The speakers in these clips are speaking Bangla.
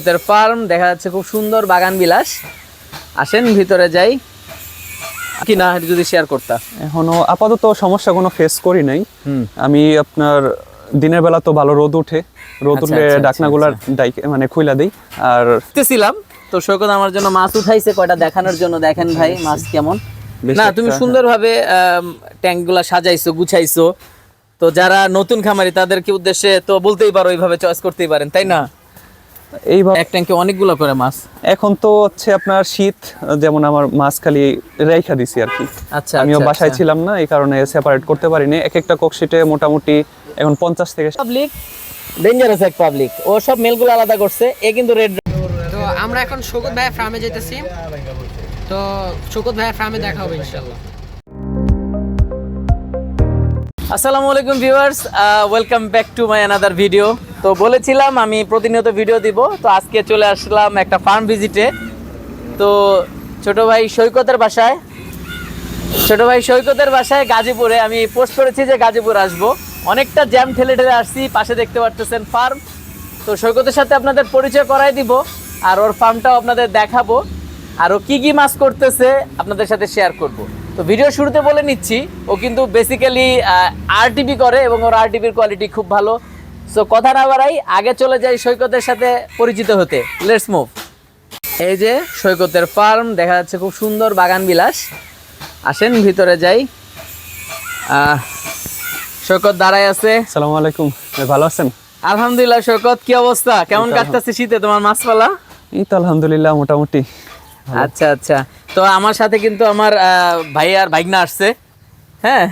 সৈকতের ফার্ম দেখা যাচ্ছে খুব সুন্দর বাগান বিলাস। আসেন ভিতরে যাই। কি না যদি শেয়ার করতা। এখনও আপাতত সমস্যা কোনো ফেস করি নাই। আমি আপনার দিনের বেলা তো ভালো রোদ উঠে রোদ আচ্ছা, উঠলে আচ্ছা, ডাকনাগুলার ডাইকে মানে খুইলা দেই। আর দেখতেছিলাম তো সৈকত আমার জন্য মাছ উঠাইছে কয়টা দেখানোর জন্য দেখেন ভাই মাছ কেমন। না তুমি সুন্দরভাবে ট্যাঙ্কগুলা সাজাইছো গুছাইছো। তো যারা নতুন খামারি তাদেরকে উদ্দেশ্যে তো বলতেই পারো এইভাবে চয়েস করতেই পারেন তাই না? এইভাবে এক ট্যাঙ্কে অনেকগুলো করে মাছ। এখন তো হচ্ছে আপনার শীত যেমন আমার মাছ খালি রেখা দিছি আর কি। আচ্ছা আমিও বাসায় ছিলাম না এই কারণে সেপারেট করতে পারিনি। এক একটা কক্সিটে মোটামুটি এখন পঞ্চাশ থেকে পাবলিক ডেঞ্জারাস এক পাবলিক ও সব মেলগুলো আলাদা করছে এ কিন্তু রেড তো আমরা এখন শোকত ভাইয়ের ফার্মে যেতেছি তো শোকত ভাইয়ের ফার্মে দেখা হবে ইনশাল্লাহ আসসালামু আলাইকুম viewers welcome back to my another video তো বলেছিলাম আমি প্রতিনিয়ত ভিডিও দিব, তো আজকে চলে আসলাম একটা ফার্ম ভিজিটে তো ছোট ভাই সৈকতের বাসায়, ছোট ভাই সৈকতের বাসায় গাজীপুরে, আমি পোস্ট করেছি যে গাজীপুর আসব। অনেকটা জ্যাম ঠেলে ঠেলে আসছি, পাশে দেখতে পারতেছেন ফার্ম তো সৈকতের সাথে আপনাদের পরিচয় করাই দিব, আর ওর ফার্মটাও আপনাদের দেখাবো। আর ও কী কী মাছ করতেছে, আপনাদের সাথে শেয়ার করব। তো ভিডিও শুরুতে বলে নিচ্ছি ও কিন্তু বেসিক্যালি আরটিপি করে এবং ওর আরটিপির কোয়ালিটি খুব ভালো। সো কথা না বাড়াই আগে চলে যাই সৈকতের সাথে পরিচিত হতে। লেটস মুভ এই যে সৈকতের ফার্ম দেখা যাচ্ছে খুব সুন্দর বাগান বিলাস। আসেন ভিতরে যাই। সৈকত দাঁড়ায় আছে। সালাম আলাইকুম। ভালো আছেন? আলহামদুলিল্লাহ সৈকত কি অবস্থা? কেমন কাটতেছে শীতে? তোমার মাছপালা? এই তো আলহামদুলিল্লাহ মোটামুটি। আচ্ছা আচ্ছা। তো আমার সাথে কিন্তু আমার ভাই আর ভাইগনা আসছে। হ্যাঁ?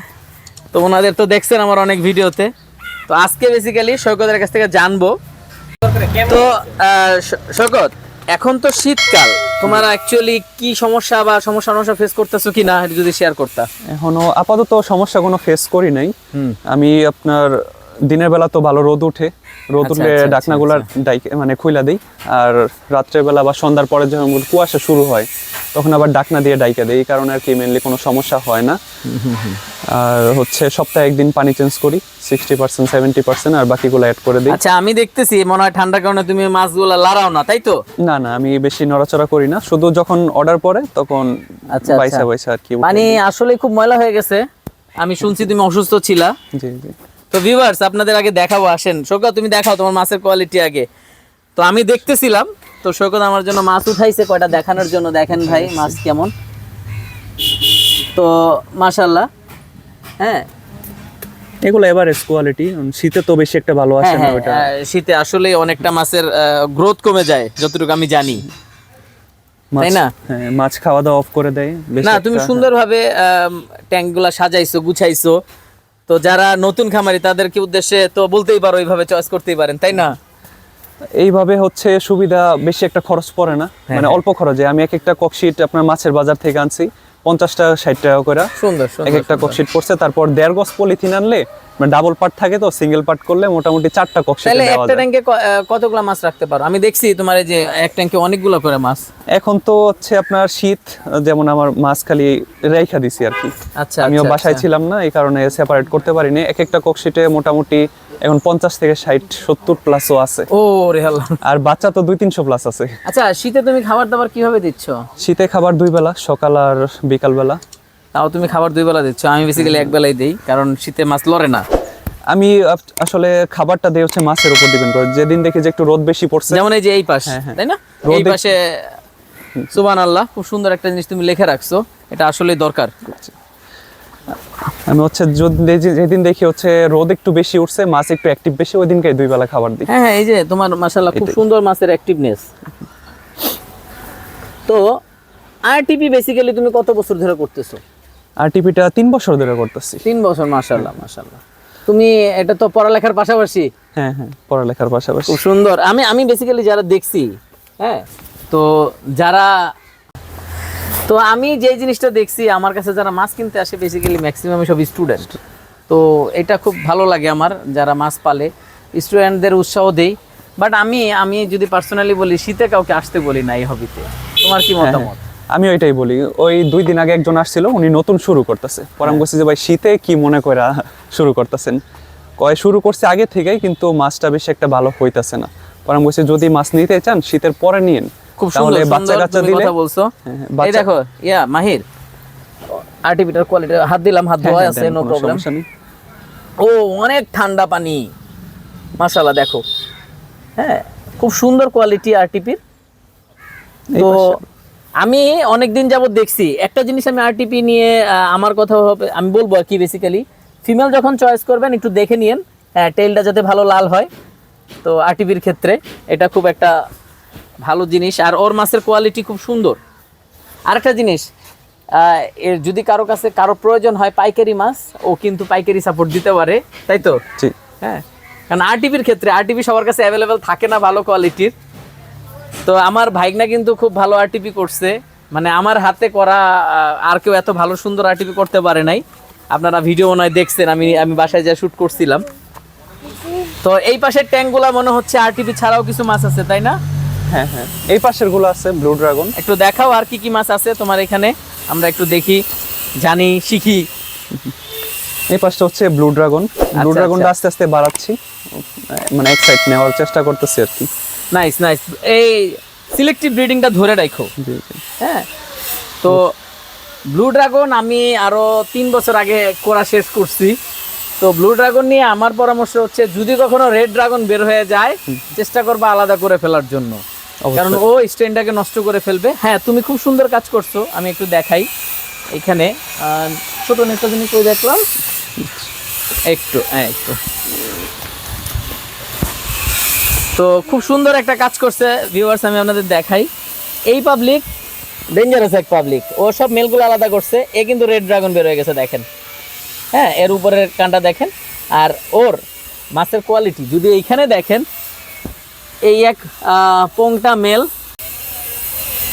তো ওনাদের তো দেখছেন আমার অনেক ভিডিওতে। তো আজকে বেসিক্যালি সৈকতের কাছ থেকে জানব। তো সৈকত এখন তো শীতকাল। তোমার অ্যাকচুয়ালি কি সমস্যা বা সমস্যা সমস্যা ফেস করতেছো কি না যদি শেয়ার করতা। এখনও আপাতত সমস্যা কোনো ফেস করি নাই। আমি আপনার দিনের বেলা তো ভালো রোদ উঠে রোদ আচ্ছা, উঠলে আচ্ছা, ডাকনাগুলার ডাইকে মানে খুইলা দিই। আর রাত্রেবেলা বা সন্ধ্যার পরে যখন কুয়াশা শুরু হয় তখন আবার ডাকনা দিয়ে ডাইকা দেয় এই কারণে আর কি মেনলি কোনো সমস্যা হয় না। আর হচ্ছে সপ্তাহে একদিন পানি চেঞ্জ করি সিক্সটি পার্সেন্ট সেভেন্টি পার্সেন্ট আর বাকিগুলো অ্যাড করে দিই। আচ্ছা আমি দেখতেছি মনে হয় ঠান্ডার কারণে তুমি মাছগুলো লাড়াও না তাই তো? না না আমি বেশি নড়াচড়া করি না শুধু যখন অর্ডার পরে তখন আচ্ছা, বাইসা আচ্ছা। বাইসা আর কি পানি আসলে খুব ময়লা হয়ে গেছে আমি শুনছি তুমি অসুস্থ ছিলা। জি জি। তো ভিউয়ার্স আপনাদের আগে দেখাবো আসেন। সৈকত তুমি দেখাও তোমার মাছের কোয়ালিটি আগে। তো আমি দেখতেছিলাম তো সৈকত আমার জন্য মাছ উঠাইছে কয়টা দেখানোর জন্য দেখেন ভাই মাছ কেমন। তো মাশাল্লাহ হ্যাঁ। এগুলো এভারেজ কোয়ালিটি শীতে তো বেশি একটা ভালো আসে হ্যাঁ, না হ্যাঁ, ওটা। শীতে আসলে অনেকটা মাছের গ্রোথ কমে যায় যতটুকু আমি জানি। তাই না? হ্যাঁ মাছ খাওয়া দাওয়া অফ করে দেয় না তুমি সুন্দরভাবে ট্যাঙ্কগুলা সাজাইছো গুছাইছো। তো যারা নতুন খামারি তাদেরকে উদ্দেশ্যে তো বলতেই পারো এইভাবে চয়েস করতেই পারেন তাই না? এইভাবে হচ্ছে সুবিধা বেশি একটা খরচ পড়ে না। হ্যাঁ, মানে অল্প খরচে। আমি এক একটা ককশিট আপনার মাছের বাজার থেকে আনছি পঞ্চাশ টাকা ষাট টাকা করে। সুন্দর এক একটা ককশিট পড়ছে। তারপর দেড় গজ পলিথিন আনলে মানে ডাবল পার্ট থাকে তো সিঙ্গেল পার্ট করলে মোটামুটি চারটা তাহলে একটা ট্যাঙ্কে কতগুলো মাছ রাখতে পারো? আমি দেখছি তোমার এই যে এক ট্যাঙ্কে অনেকগুলো করে মাছ। এখন তো হচ্ছে আপনার শীত যেমন আমার মাছ খালি রেখা দিছি আর কি। আচ্ছা আমিও আচ্ছা, বাসায় আচ্ছা। ছিলাম না এই কারণে সেপারেট করতে পারিনি। এক একটা ককশিটে মোটামুটি এখন পঞ্চাশ থেকে ষাট সত্তর প্লাসও আছে। ও রে আর বাচ্চা তো দুই তিনশো প্লাস আছে। আচ্ছা শীতে তুমি খাবার দাবার কীভাবে দিচ্ছ? শীতে খাবার দুই বেলা সকাল আর বিকাল বেলা। তাও তুমি খাবার দুই বেলা দিচ্ছ আমি বেসিক্যালি এক বেলাই দিই কারণ শীতে মাছ লড়ে না। আমি আসলে খাবারটা দিয়ে হচ্ছে মাছের উপর ডিপেন্ড করে। যেদিন দেখি যে একটু রোদ বেশি পড়ছে যেমন এই যে এই পাশ হ্যাঁ, হ্যাঁ। তাই না? এই পাশে সুবান আল্লাহ খুব সুন্দর একটা জিনিস তুমি লিখে রাখছো। এটা আসলে দরকার। আমি হচ্ছে যেদিন দেখি হচ্ছে রোদ একটু বেশি উঠছে মাছ একটু অ্যাক্টিভ বেশি ওই দিনকে দুই বেলা খাবার দিই। হ্যাঁ হ্যাঁ এই যে তোমার মাশাল্লাহ খুব সুন্দর মাছের অ্যাক্টিভনেস তো আরটিপি বেসিক্যালি তুমি কত বছর ধরে করতেছো? আর টিপিটা তিন বছর ধরে করতেছি। তিন বছর মাশাল্লাহ মাশাল্লাহ তুমি এটা তো পড়ালেখার পাশাপাশি। হ্যাঁ হ্যাঁ পড়ালেখার পাশাপাশি। খুব সুন্দর। আমি আমি বেসিক্যালি যারা দেখছি হ্যাঁ তো যারা তো আমি যে জিনিসটা দেখছি আমার কাছে যারা মাছ কিনতে আসে বেসিক্যালি ম্যাক্সিমাম সব স্টুডেন্ট তো এটা খুব ভালো লাগে আমার যারা মাছ পালে। স্টুডেন্টদের উৎসাহ দেই। বাট আমি আমি যদি পার্সোনালি বলি শীতে কাউকে আসতে বলি না এই হবিতে তোমার কি মতামত? আমি ওইটাই বলি ওই দুই দিন আগে একজন আসছিল উনি নতুন শুরু করতেছে। পরে আমি বলছি যে ভাই শীতে কি মনে করে শুরু করতেছেন? কয় শুরু করছে আগে থেকেই কিন্তু মাছটা বেশি একটা ভালো হইতাছে না। পরে আমি বলছি যদি মাছ নিতে চান শীতের পরে নিন খুব সুন্দর বাচ্চা কাচ্চা দিলে কথা বলছো। হ্যাঁ, হ্যাঁ, এই দেখো ইয়া মাহির। আরটিপিটার কোয়ালিটি হাত দিলাম হাত হ্যাঁ, ধোয়া হ্যাঁ, আছে নো প্রবলেম ও অনেক ঠান্ডা পানি। মাশাআল্লাহ দেখো। হ্যাঁ খুব সুন্দর কোয়ালিটি আরটিপির তো আমি অনেক দিন যাবত দেখছি। একটা জিনিস আমি আরটিপি নিয়ে আমার কথা হবে আমি বলব আর কি বেসিক্যালি ফিমেল যখন চয়েস করবেন একটু দেখে নিয়েন হ্যাঁ টেলটা যাতে ভালো লাল হয়। তো আরটিপির ক্ষেত্রে এটা খুব একটা ভালো জিনিস। আর ওর মাছের কোয়ালিটি খুব সুন্দর। আরেকটা জিনিস এর যদি কারও কাছে কারও প্রয়োজন হয় পাইকারি মাছ ও কিন্তু পাইকারি সাপোর্ট দিতে পারে। তাই তো? হ্যাঁ। কারণ আরটিপির ক্ষেত্রে আরটিপি সবার কাছে অ্যাভেলেবেল থাকে না ভালো কোয়ালিটির তো আমার ভাইগনা কিন্তু খুব ভালো আরটিপি করছে। মানে আমার হাতে করা আর কেউ এত ভালো সুন্দর আরটিপি করতে পারে নাই। আপনারা ভিডিও নয় দেখছেন আমি আমি বাসায় যা শুট করছিলাম। তো এই পাশের ট্যাঙ্কগুলা মনে হচ্ছে আরটিপি ছাড়াও কিছু মাছ আছে তাই না? হ্যাঁ হ্যাঁ। এই পাশেরগুলো আছে ব্লু ড্রাগন একটু দেখাও আর কি কি মাছ আছে তোমার এখানে। আমরা একটু দেখি জানি শিখি। এই পাশটা হচ্ছে ব্লু ড্রাগন ব্লু ড্রাগনটা। আস্তে আস্তে বাড়াচ্ছি। মানে এক সাইড নেওয়ার চেষ্টা করতেছি আর কি। নাইস নাইস এই সিলেক্টিভ ব্রিডিংটা ধরে রাখো। হ্যাঁ? তো ব্লু ড্রাগন আমি আরও তিন বছর আগে করা শেষ করছি। তো ব্লু ড্রাগন নিয়ে আমার পরামর্শ হচ্ছে যদি কখনো রেড ড্রাগন বের হয়ে যায় চেষ্টা করবা আলাদা করে ফেলার জন্য। কারণ ও স্ট্রেনটাকে নষ্ট করে ফেলবে। হ্যাঁ তুমি খুব সুন্দর কাজ করছ আমি একটু দেখাই। এখানে ছোট নেতা জিনিস দেখলাম। একটু হ্যাঁ একটু। তো খুব সুন্দর একটা কাজ করছে ভিউয়ার্স আমি আপনাদের দেখাই। এই পাবলিক ডেঞ্জারাস এক পাবলিক ও সব মেলগুলো আলাদা করছে। এ কিন্তু রেড ড্রাগন বের হয়ে গেছে, দেখেন। হ্যাঁ এর উপরের কানটা দেখেন। আর ওর মাছের কোয়ালিটি যদি এইখানে দেখেন, এই এক পোংটা মেল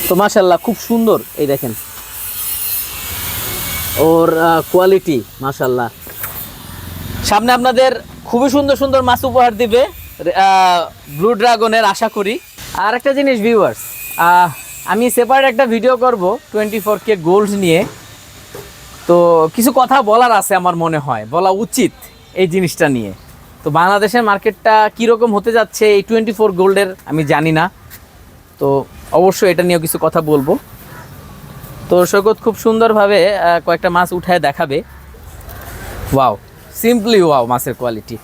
তো মাশাল্লাহ খুব সুন্দর। এই দেখেন। ওর কোয়ালিটি মাশাল্লাহ সামনে আপনাদের খুবই সুন্দর সুন্দর মাছ উপহার দিবে। ব্লু ড্রাগনের আশা করি। আর একটা জিনিস ভিউয়ার্স আমি সেপারেট একটা ভিডিও করব টোয়েন্টি ফোর কে গোল্ড নিয়ে। তো কিছু কথা বলার আছে আমার মনে হয়, বলা উচিত এই জিনিসটা নিয়ে। তো বাংলাদেশের মার্কেটটা কীরকম হতে যাচ্ছে এই টোয়েন্টি ফোর গোল্ডের আমি জানি না। তো অবশ্যই এটা নিয়েও কিছু কথা বলব। তো সৈকত খুব সুন্দরভাবে কয়েকটা মাছ উঠায় দেখাবে। ওয়াও সিম্পলি ওয়াও মাছের কোয়ালিটি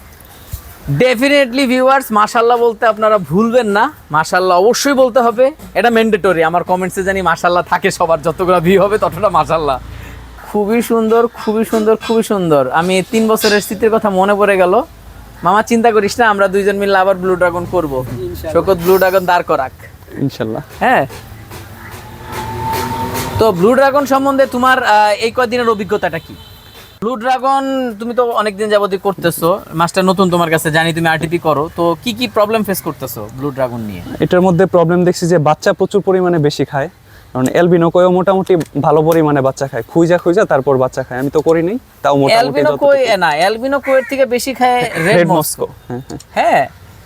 ডেফিনেটলি ভিউয়ার্স মাশাল্লাহ বলতে আপনারা ভুলবেন না। মাশাল্লাহ অবশ্যই বলতে হবে। এটা ম্যান্ডেটরি আমার কমেন্টসে জানি মাশাল্লাহ থাকে সবার। যতগুলো ভিউ হবে ততটা মাশাল্লাহ খুবই সুন্দর খুবই সুন্দর খুবই সুন্দর। আমি তিন বছরের স্মৃতির কথা মনে পড়ে গেল। মামা চিন্তা করিস না আমরা দুইজন মিলে আবার ব্লু ড্রাগন করব। শকত ব্লু ড্রাগন দাঁড় করাক। ইনশাল্লাহ হ্যাঁ। তো ব্লু ড্রাগন সম্বন্ধে তোমার এই কয়দিনের অভিজ্ঞতাটা কি? ব্লু ড্রাগন তুমি তো অনেকদিন যাবতই করতেছো। মাছটা নতুন তোমার কাছে জানি তুমি আরটিপি করো। তো কি কি প্রবলেম ফেস করতেছো ব্লু ড্রাগন নিয়ে? এটার মধ্যে প্রবলেম দেখছি যে বাচ্চা প্রচুর পরিমাণে বেশি খায়। কারণ মোটামুটি ভালো পরিমাণে বাচ্চা খায়। খুঁজা খুঁজা তারপর বাচ্চা খায়। আমি তো করি নাই তাও মোটামুটি না থেকে বেশি খায় রেড রেড মস্কো হ্যাঁ হ্যাঁ। হ্যাঁ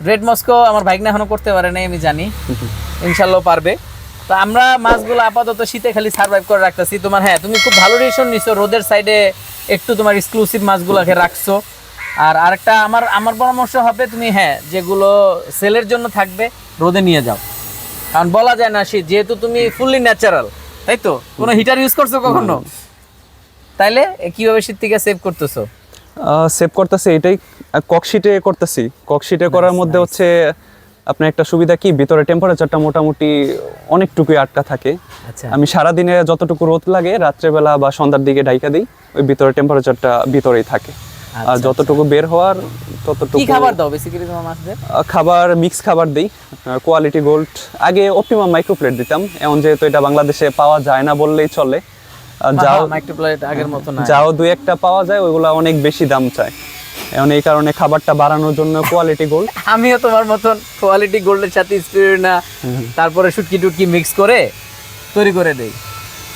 রেড মস্কো আমার ভাইগনা এখনও করতে পারে নাই আমি জানি। ইনশাল্লাহ পারবে। তো আমরা মাছগুলো আপাতত শীতে খালি সার্ভাইভ করে রাখতেছি। তোমার হ্যাঁ তুমি খুব ভালো ডিসিশন নিছো। রোদের সাইডে একটু তোমার এক্সক্লুসিভ মাছগুলোকে রাখছো। আর আরেকটা আমার আমার পরামর্শ হবে তুমি হ্যাঁ যেগুলো সেলের জন্য থাকবে রোদে নিয়ে যাও। কারণ বলা যায় না সে যেহেতু তুমি ফুললি ন্যাচারাল তাই তো? কোনো হিটার ইউজ করছ কখনো? তাইলে কীভাবে শীত থেকে সেভ করতেছো? সেভ করতেছি এটাই ককশিটে করতেছি। ককশিটে করার মধ্যে হচ্ছে আপনার একটা সুবিধা কি? ভিতরে টেম্পারেচারটা মোটামুটি অনেকটুকুই আটকা থাকে। আচ্ছা। আমি সারা দিনে যতটুকু রোদ লাগে রাত্রেবেলা বা সন্ধ্যার দিকে ডাইকা দিই ওই ভিতরে টেম্পারেচারটা ভিতরেই থাকে। আর আচ্ছা, যতটুকু বের হওয়ার কি ততটুকু খাবার দাও বেসিক্যালি তোমার মাছদের খাবার মিক্স খাবার দিই। কোয়ালিটি গোল্ড আগে অপটিমাম মাইক্রোপ্লেট দিতাম। এখন যেহেতু এটা বাংলাদেশে পাওয়া যায় না বললেই চলে। আর যাও মাইক্রোপ্লেট আগের মতো না যাও দুই একটা পাওয়া যায় ওইগুলো অনেক বেশি দাম চায়। এখন এই কারণে খাবারটা বাড়ানোর জন্য কোয়ালিটি গোল্ড আমিও তোমার মতন কোয়ালিটি গোল্ডের সাথে স্পিরিনা তারপরে শুটকি টুটকি মিক্স করে তৈরি করে দেই।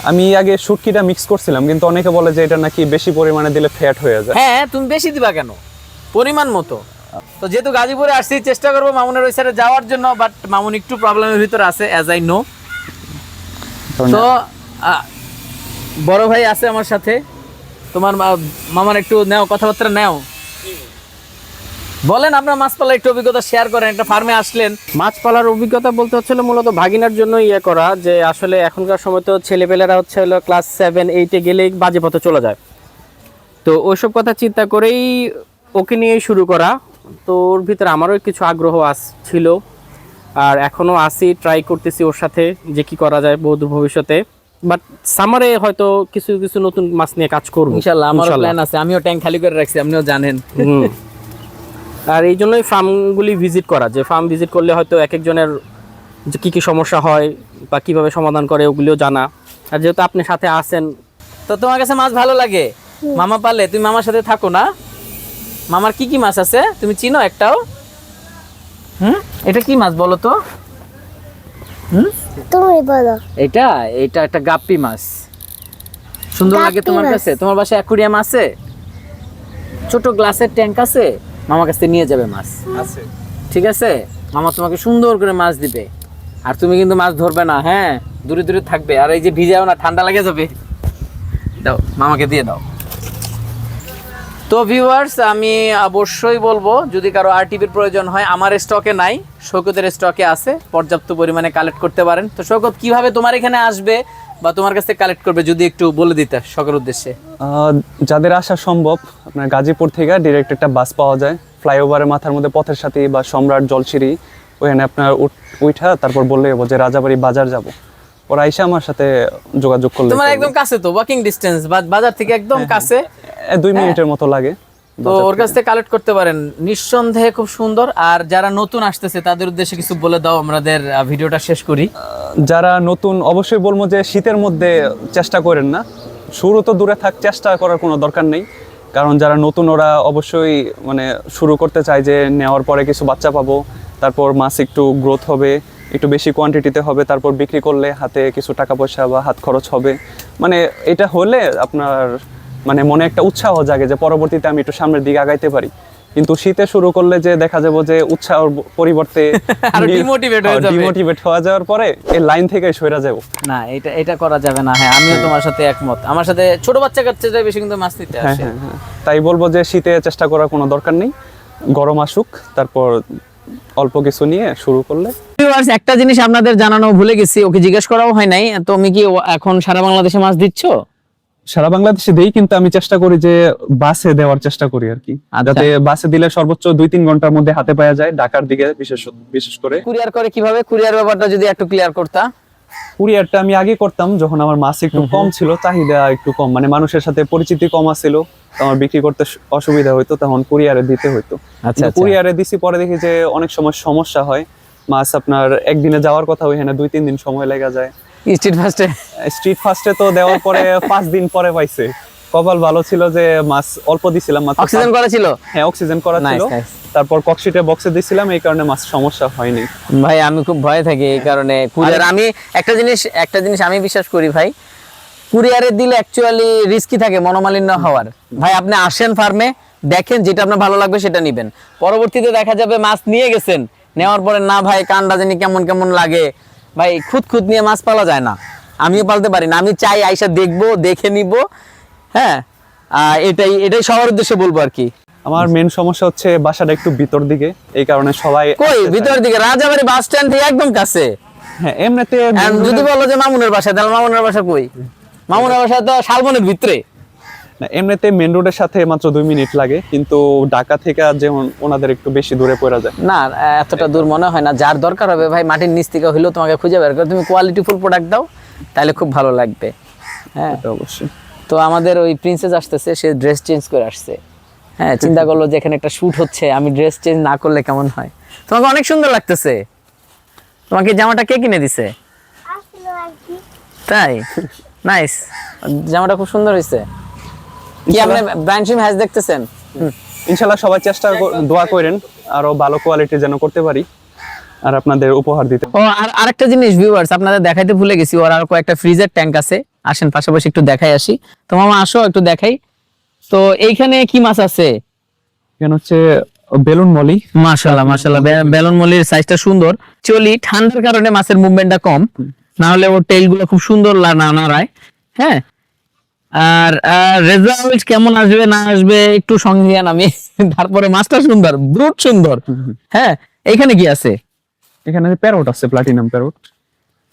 আমি আগে শুটকিটা মিক্স করছিলাম কিন্তু অনেকে বলে যে এটা নাকি বেশি পরিমাণে দিলে ফ্যাট হয়ে যায়। হ্যাঁ তুমি বেশি দিবা কেন? পরিমাণ মতো। তো যেহেতু গাজীপুরে আসছি চেষ্টা করব মামুনের ওই সাইডে যাওয়ার জন্য বাট মামুন একটু প্রবলেমের ভিতরে আছে অ্যাজ আই নো। তো বড় ভাই আছে আমার সাথে। তোমার মামার একটু নেও কথাবার্তা নেও। বলেন আপনার মাছ পালার একটু অভিজ্ঞতা শেয়ার করেন একটা ফার্মে আসলেন। মাছ পালার অভিজ্ঞতা বলতে হচ্ছিল মূলত ভাগিনার জন্য ইয়ে করা যে আসলে এখনকার সময় তো ছেলেপেলেরা হচ্ছে হলো ক্লাস সেভেন এইটে গেলেই বাজে পথে চলে যায়। তো ওইসব কথা চিন্তা করেই ওকে নিয়েই শুরু করা। তো ওর ভিতরে আমারও কিছু আগ্রহ আস ছিল। আর এখনও আসি ট্রাই করতেছি ওর সাথে যে কি করা যায় বহু ভবিষ্যতে। বাট সামারে হয়তো কিছু কিছু নতুন মাছ নিয়ে কাজ করব ইনশাল্লাহ আমারও প্ল্যান আছে আমিও ট্যাঙ্ক খালি করে রাখছি আপনিও জানেন। আর এই জন্যই ফার্মগুলি ভিজিট করা যে ফার্ম ভিজিট করলে হয়তো এক একজনের যে কী কী সমস্যা হয় বা কীভাবে সমাধান করে ওগুলিও জানা। আর যেহেতু আপনি সাথে আছেন তো তোমার কাছে মাছ ভালো লাগে? মামা পালে তুমি মামার সাথে থাকো না? মামার কি কি মাছ আছে? তুমি চিনো একটাও? হুম? এটা কি মাছ বলো তো? হুম? তুমি বলো। এটা? এটা একটা গাপ্পি মাছ। সুন্দর লাগে তোমার কাছে? তোমার বাসায় অ্যাকুরিয়াম আছে? ছোট গ্লাসের ট্যাঙ্ক আছে? মামার কাছে নিয়ে যাবে মাছ। আছে। ঠিক আছে? মামা তোমাকে সুন্দর করে মাছ দিবে। আর তুমি কিন্তু মাছ ধরবে না হ্যাঁ? দূরে দূরে থাকবে। আর এই যে ভিজাও না ঠান্ডা লেগে যাবে। দাও মামাকে দিয়ে দাও। তো ভিউয়ার্স আমি অবশ্যই বলব যদি কারও আরটিভির প্রয়োজন হয় আমার স্টকে নাই সৈকতের স্টকে আছে পর্যাপ্ত পরিমাণে কালেক্ট করতে পারেন। তো সৈকত কীভাবে তোমার এখানে আসবে বা তোমার কাছে কালেক্ট করবে যদি একটু বলে দিতে সকল উদ্দেশ্যে? যাদের আসা সম্ভব আপনার গাজীপুর থেকে ডিরেক্ট একটা বাস পাওয়া যায়। ফ্লাইওভারের মাথার মধ্যে পথের সাথে বা সম্রাট জলসিরি ওখানে আপনার উঠা তারপর বললে হব যে রাজাবাড়ি বাজার যাব। ওরা এসে আমার সাথে যোগাযোগ করলে তোমার একদম কাছে তো ওয়াকিং ডিস্টেন্স বাজার থেকে একদম কাছে? দুই মিনিটের মতো লাগে। তো ওর কাছ থেকে কালেক্ট করতে পারেন। নিঃসন্দেহে খুব সুন্দর। আর যারা নতুন আসতেছে তাদের উদ্দেশ্যে কিছু বলে দাও আমাদের ভিডিওটা শেষ করি। যারা নতুন অবশ্যই বলব যে শীতের মধ্যে চেষ্টা করেন না। শুরু তো দূরে থাক চেষ্টা করার কোনো দরকার নেই। কারণ যারা নতুন ওরা অবশ্যই মানে শুরু করতে চায় যে নেওয়ার পরে কিছু বাচ্চা পাবো। তারপর মাছ একটু গ্রোথ হবে একটু বেশি কোয়ান্টিটিতে হবে। তারপর বিক্রি করলে হাতে কিছু টাকা পয়সা বা হাত খরচ হবে। মানে এটা হলে আপনার মানে মনে একটা উৎসাহ জাগে যে পরবর্তীতে আমি একটু সামনের দিকে আগাইতে পারি। কিন্তু শীতে শুরু করলে যে দেখা যাব যে উৎসাহ পরিবর্তে demotivate হয়ে যাবে। যাওয়ার পরে এই লাইন থেকে সরে যাব। না এটা এটা করা যাবে না। হ্যাঁ আমিও তোমার সাথে একমত। আমার সাথে ছোট বাচ্চা কাচ্চাটা বেশি কিন্তু মাছ নিতে হ্যাঁ আসে। হ্যাঁ হ্যাঁ। তাই বলব যে শীতে চেষ্টা করার কোনো দরকার নেই। গরম আসুক তারপর অল্প কিছু নিয়ে শুরু করলে। একটা জিনিস আপনাদের জানানো ভুলে গেছি ওকে জিজ্ঞেস করাও হয় নাই। তুমি কি এখন সারা বাংলাদেশে মাছ দিচ্ছ? সারা বাংলাদেশে দেই কিন্তু আমি চেষ্টা করি যে বাসে দেওয়ার চেষ্টা করি আর কি। আচ্ছা। যাতে বাসে দিলে সর্বোচ্চ দুই তিন ঘণ্টার মধ্যে হাতে পাওয়া যায় ঢাকার দিকে বিশেষ বিশেষ করে। কুরিয়ার করে কীভাবে? কুরিয়ার ব্যাপারটা যদি একটু ক্লিয়ার করতা। কুরিয়ারটা আমি আগে করতাম যখন আমার মাছ একটু কম ছিল চাহিদা একটু কম। মানে মানুষের সাথে পরিচিতি কম আছিল আমার বিক্রি করতে অসুবিধা হইতো তখন কুরিয়ারে দিতে হইতো। আচ্ছা, আচ্ছা। কুরিয়ারে দিছি পরে দেখি যে অনেক সময় সমস্যা হয়। মাছ আপনার একদিনে যাওয়ার কথা ওইখানে দুই তিন দিন সময় লেগে যায়। স্ট্রিট ফার্স্টে স্ট্রিট ফার্স্টে তো দেওয়ার পরে পাঁচ দিন পরে পাইছে। কপাল ভালো ছিল যে মাছ অল্প দিছিলাম মাত্র অক্সিজেন করা ছিল? হ্যাঁ অক্সিজেন করা ছিল. তারপর ককশিটে বক্সে দিছিলাম এই কারণে মাছ সমস্যা হয়নি। ভাই আমি খুব ভয় থাকি এই কারণে। কুরিয়ার আমি একটা জিনিস একটা জিনিস আমি বিশ্বাস করি ভাই। কুরিয়ারে দিলে অ্যাকচুয়ালি রিস্কি থাকে মনোমালিন্য হওয়ার। ভাই আপনি আসেন ফার্মে দেখেন যেটা আপনার ভালো লাগবে সেটা নিবেন। পরবর্তীতে দেখা যাবে মাছ নিয়ে গেছেন। নেওয়ার পরে না ভাই কানটা জানি কেমন কেমন লাগে। ভাই খুদ খুদ নিয়ে মাছ পালা যায় না। আমিও পালতে পারি না। আমি চাই আইসা দেখব দেখে নিব। হ্যাঁ এটাই এটাই সবার উদ্দেশ্যে বলব আর কি। আমার মেন সমস্যা হচ্ছে বাসাটা একটু ভিতর দিকে। এই কারণে সবাই কই। ভিতরের দিকে? রাজাবাড়ি বাস স্ট্যান্ড থেকে একদম কাছে? হ্যাঁ এমনিতে যদি বলো যে মামুনের বাসা তাহলে মামুনের বাসা কই? মামুনের বাসা তো শালবনের ভিতরে। এমনিতে মেন রোডের সাথে মাত্র দুই মিনিট লাগে কিন্তু ঢাকা থেকে যেমন ওনাদের একটু বেশি দূরে পড়ে যায়। না এতটা দূর মনে হয় না। যার দরকার হবে ভাই মাটির নিচ থেকে হইলেও তোমাকে খুঁজে বের করে। তুমি কোয়ালিটি ফুল প্রোডাক্ট দাও তাহলে খুব ভালো লাগবে। হ্যাঁ। অবশ্যই। তো আমাদের ওই প্রিন্সেস আসতেছে সে ড্রেস চেঞ্জ করে আসছে। হ্যাঁ চিন্তা করল যে এখানে একটা শ্যুট হচ্ছে আমি ড্রেস চেঞ্জ না করলে কেমন হয়? তোমাকে অনেক সুন্দর লাগতেছে। তোমাকে জামাটা কে কিনে দিছে? আসলো আর তাই? নাইস জামাটা খুব সুন্দর হয়েছে কি আপনি ব্র্যান্ড দেখতেছেন। ইনশাল্লাহ সবাই চেষ্টা দোয়া করেন আরও ভালো কোয়ালিটি যেন করতে পারি আর আপনাদের উপহার দিতে। ও আর আরেকটা জিনিস ভিউয়ার্স আপনাদের দেখাইতে ভুলে গেছি ওর আর কয়েকটা ফ্রিজের ট্যাঙ্ক আছে। আসেন পাশাপাশি একটু দেখাই আসি। তো মামা আসো একটু দেখাই। তো এইখানে কি মাছ আছে? এখানে হচ্ছে বেলুন মলি। মাশাআল্লাহ মাশাআল্লাহ। বেলুন মলির সাইজটা সুন্দর। চলি ঠান্ডার কারণে মাছের মুভমেন্টটা কম। না হলে ওর টেইলগুলো খুব সুন্দর লা- না নাড়ায়। হ্যাঁ? আর রেজাল্ট কেমন আসবে না আসবে একটু সংজ্ঞান আমি তারপরে মাছটা সুন্দর ব্রুট সুন্দর। হ্যাঁ এখানে কি আছে? এখানে প্যারোট আছে প্লাটিনাম প্যারোট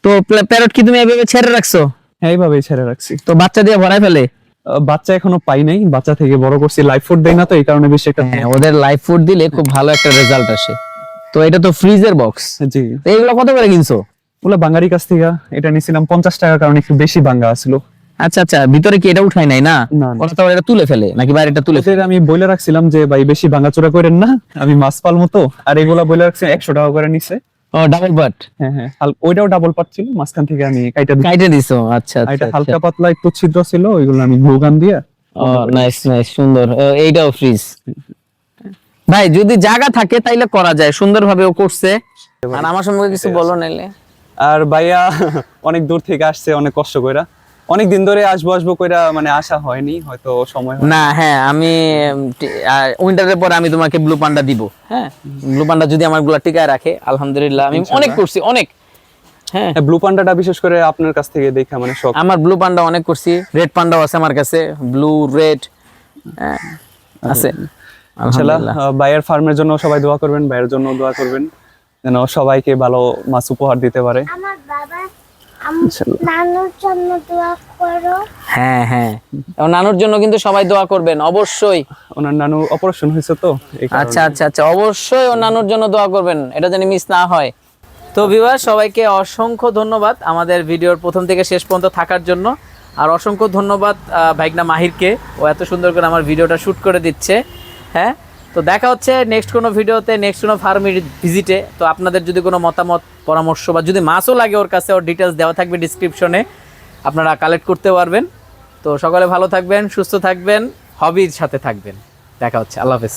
তো প্যারট কি তুমি এভাবে ছেড়ে রাখছো? হ্যাঁ এইভাবেই ছেড়ে রাখছি। তো বাচ্চা দিয়ে ভরাই ফেলে? বাচ্চা এখনও পাই নাই বাচ্চা থেকে বড় করছি লাইফ ফুড দেয় না তো এই কারণে বেশি একটা হ্যাঁ ওদের লাইফ ফুড দিলে খুব ভালো একটা রেজাল্ট আসে। তো এটা তো ফ্রিজের বক্স জি। তো এগুলো কত করে কিনছো? ওগুলো বাঙালির কাছ থেকে এটা নিছিলাম পঞ্চাশ টাকার কারণে একটু বেশি বাঙ্গা আছিল। আচ্ছা আচ্ছা ভিতরে কি এটা উঠাই নাই না। ওরা তো এটা তুলে ফেলে নাকি বাইরেটা তুলে ফেলে? আমি বলে রাখছিলাম যে ভাই বেশি ভাঙাচোরা করেন না আমি মাছ পাল মতো আর এগুলা বলে রাখছি একশো টাকা করে নিছে। ডাবল বাট হ্যাঁ হ্যাঁ। ওইটাও ডাবল পাট ছিল মাঝখান থেকে আমি কাইটা। কাইটে দিছো? আচ্ছা এটা আচ্ছা হালকা পাতলা একটু ছিদ্র ছিল ওইগুলো আমি গ্লুগান দিয়ে ও নাইস নাইস সুন্দর। এইটাও ফ্রিজ ভাই যদি জায়গা থাকে তাইলে করা যায় সুন্দরভাবে ও করছে। আর আমার সম্পর্কে কিছু বলো নাইলে। আর ভাইয়া অনেক দূর থেকে আসছে অনেক কষ্ট কইরা। অনেক দিন ধরে আসব আসব কইরা মানে আসা হয়নি হয়তো সময় না হ্যাঁ আমি উইন্টারের পরে আমি তোমাকে ব্লু পান্ডা দিব হ্যাঁ? ব্লু পান্ডা যদি আমারগুলা টিকায় রাখে আলহামদুলিল্লাহ আমি অনেক করছি অনেক হ্যাঁ? হ্যাঁ ব্লু পান্ডাটা বিশেষ করে আপনার কাছ থেকে দেখা মানে শখ। আমার ব্লু পান্ডা অনেক করছি রেড পান্ডাও আছে আমার কাছে ব্লু রেড হ্যাঁ আছে ইনশাআল্লাহ আলহামদুলিল্লাহ। আহ, ভাইয়ের ফার্মের জন্য সবাই দোয়া করবেন ভাইয়ের জন্য দোয়া করবেন যেন সবাইকে ভালো মাছ উপহার দিতে পারে। আমার বাবা নানুর জন্য দোয়া করো। হ্যাঁ হ্যাঁ। নানুর জন্য কিন্তু সবাই দোয়া করবেন অবশ্যই। ওনার নানু অপারেশন হয়েছে তো আচ্ছা আচ্ছা আচ্ছা অবশ্যই ও নানুর জন্য দোয়া করবেন এটা যেন মিস না হয়। তো বিবাহ সবাইকে অসংখ্য ধন্যবাদ আমাদের ভিডিওর প্রথম থেকে শেষ পর্যন্ত থাকার জন্য। আর অসংখ্য ধন্যবাদ আহ, ভাইগনা মাহিরকে। ও এত সুন্দর করে আমার ভিডিওটা শুট করে দিচ্ছে। হ্যাঁ? তো দেখা হচ্ছে নেক্সট কোনো ভিডিওতে নেক্সট কোনো ফার্মের ভিজিটে তো আপনাদের যদি কোনো মতামত, পরামর্শ বা যদি মাছও লাগে ওর কাছে, ওর ডিটেলস দেওয়া থাকবে ডিসক্রিপশনে আপনারা কালেক্ট করতে পারবেন। তো সকলে ভালো থাকবেন, সুস্থ থাকবেন হবির সাথে থাকবেন। দেখা হচ্ছে, আল্লাহ হাফেজ।